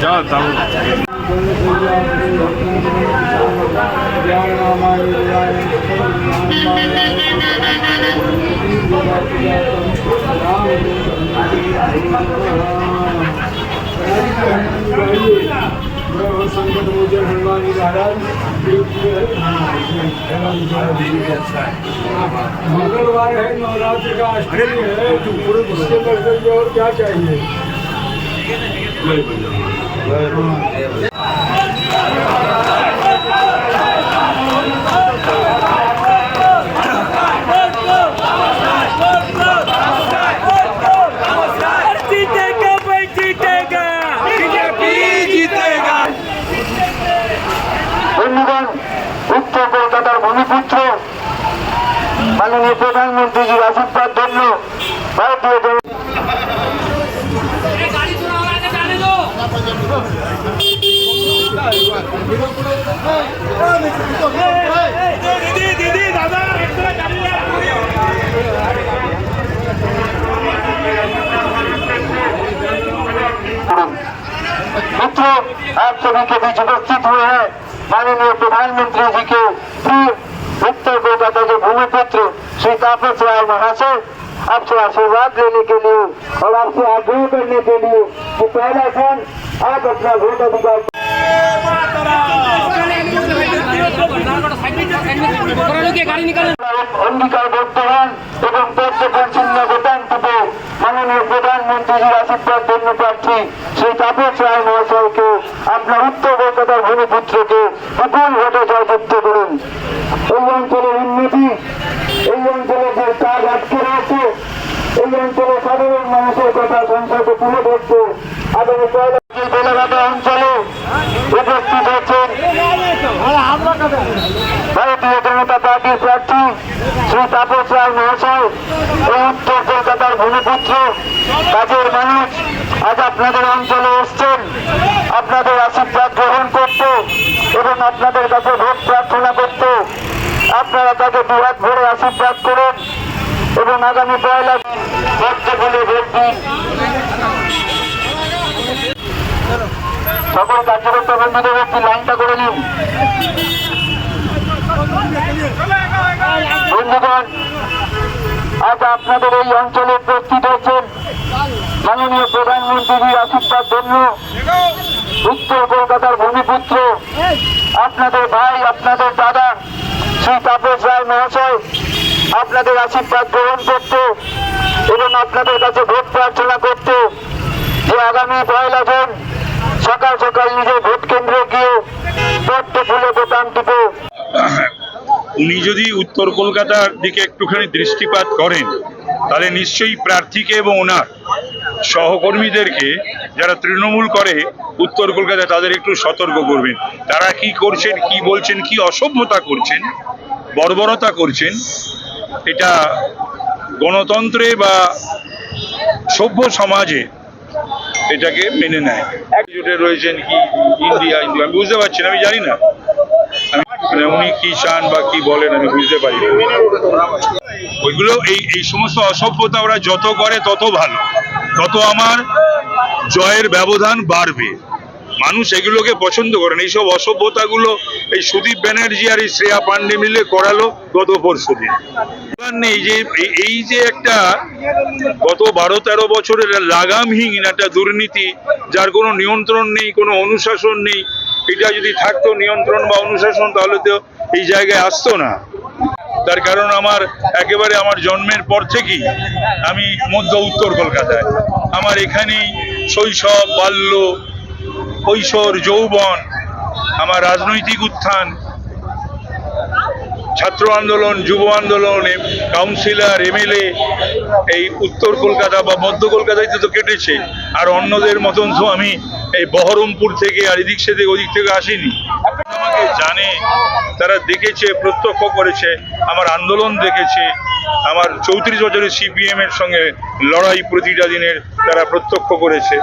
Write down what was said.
যা मंगलवार है नवरात्र का अष्टमी है इससे बढ़कर जो और क्या चाहिए? কলকাতার ভূমিপুত্র মাননীয় প্রধানমন্ত্রীজির আশীর্বাদ ধন্য ভারতীয় জনতা दीदी दीदी दादा मित्र आप सभी के बीच उपस्थित हुए हैं माननीय प्रधानमंत्री जी के प्रिय उत्तर कोलकाता के भूमिपुत्र श्री तापस राय महाशय आपसे आशीर्वाद लेने के लिए और आपसे आग्रह करने के लिए कि पहला क्षण आप अपना वोट अधिकार गाड़ी निकाल অঙ্গীকার করতে প্রধানমন্ত্রীজির আশীর্বাদ কাজ আটকে রয়েছে, এই অঞ্চলে মানুষের কথা সংসদে তুলে ধরতে আগামী অঞ্চলে উপস্থিত হচ্ছেন ভারতীয় জনতা পার্টির প্রার্থী শ্রী তাপস রায় মহাশয় এই উত্তর কলকাতার ভূমিপুত্র, কাজের মানুষ, আজ আপনাদের অঞ্চলে এসছেন। আপনাদের আশীর্বাদ গ্রহণ করতে এবং আপনাদের কাছে ভোট প্রার্থনা করতে আপনারা তাকে দুহাত ভরে আশীর্বাদ করুন এবং আগামী পয়লা ভোটকে বলে ভোট দিন। সকল কার্যকর্তা বন্ধুদের একটি লাইনটা করে নিন। বন্ধুগণ আজ আপনাদের এই অঞ্চলে উপস্থিত হয়েছেন মাননীয় প্রধানমন্ত্রীর আশীর্বাদ জন্য। উত্তর কলকাতার ভূমিপুত্র, আপনাদের ভাই, আপনাদের দাদা, শ্রী তাপস রায় মহাশয়, আপনাদের আশীর্বাদ গ্রহণ করতে এবং আপনাদের কাছে ভোট প্রার্থনা করতে যে আগামী পয়লা জুন সকাল সকাল নিজের ভোট কেন্দ্রে গিয়ে পদ্ম ফুলে টিপে উনি যদি উত্তর কলকাতার দিকে একটুখানি দৃষ্টিপাত করেন, তাহলে নিশ্চয়ই প্রার্থীকে এবং ওনার সহকর্মীদেরকে যারা তৃণমূল করে উত্তর কলকাতায় তাদের একটু সতর্ক করবেন। তারা কি করছেন, কি বলছেন, কি অসভ্যতা করছেন, বর্বরতা করছেন, এটা গণতন্ত্রে বা সভ্য সমাজে এটাকে মেনে নেয়। একজোটে রয়েছেন কি ইন্ডিয়া ইন্ডিয়া? আমি বুঝতে পারছি না, আমি জানি না। মানে উনি কি চান বা কি বলেন আমি বুঝতে পারি ওইগুলো এই এই সমস্ত অসভ্যতা ওরা যত করে তত ভালো। তত আমার জয়ের ব্যবধান বাড়বে। মানুষ এগুলোকে পছন্দ করেন এইসব অসভ্যতাগুলো এই সুদীপ ব্যানার্জি আর এই শ্রেয়া পান্ডে মিলে করালো গত পরশু দিন। নেই যে, এই- এই যে একটা গত বারো তেরো বছরের লাগামহীন একটা দুর্নীতি, যার কোনো নিয়ন্ত্রণ নেই, কোনো অনুশাসন নেই এটা যদি থাকতো, নিয়ন্ত্রণ বা অনুশাসন, তাহলে তো এই জায়গায় আসতো না। তার কারণ আমার একেবারে আমার জন্মের পর থেকেই আমি মধ্য উত্তর কলকাতায়। আমার এখানেই শৈশব, বাল্য, কৈশোর, যৌবন, আমার রাজনৈতিক উত্থান, ছাত্র আন্দোলন, যুব আন্দোলন কাউন্সিলর, এমএলএ, এই উত্তর কলকাতা বা মধ্য কলকাতায় তো কেটেছে। আর অন্যদের মতন তো আমি এই বহরমপুর থেকে আর এদিক সেদিক ওদিক থেকে আসিনি। আমাকে জানে, তারা দেখেছে, প্রত্যক্ষ করেছে, আমার আন্দোলন দেখেছে, আমার চৌত্রিশ বছরের সিপিএম এর সঙ্গে লড়াই প্রতিটা দিনের তারা প্রত্যক্ষ করেছে।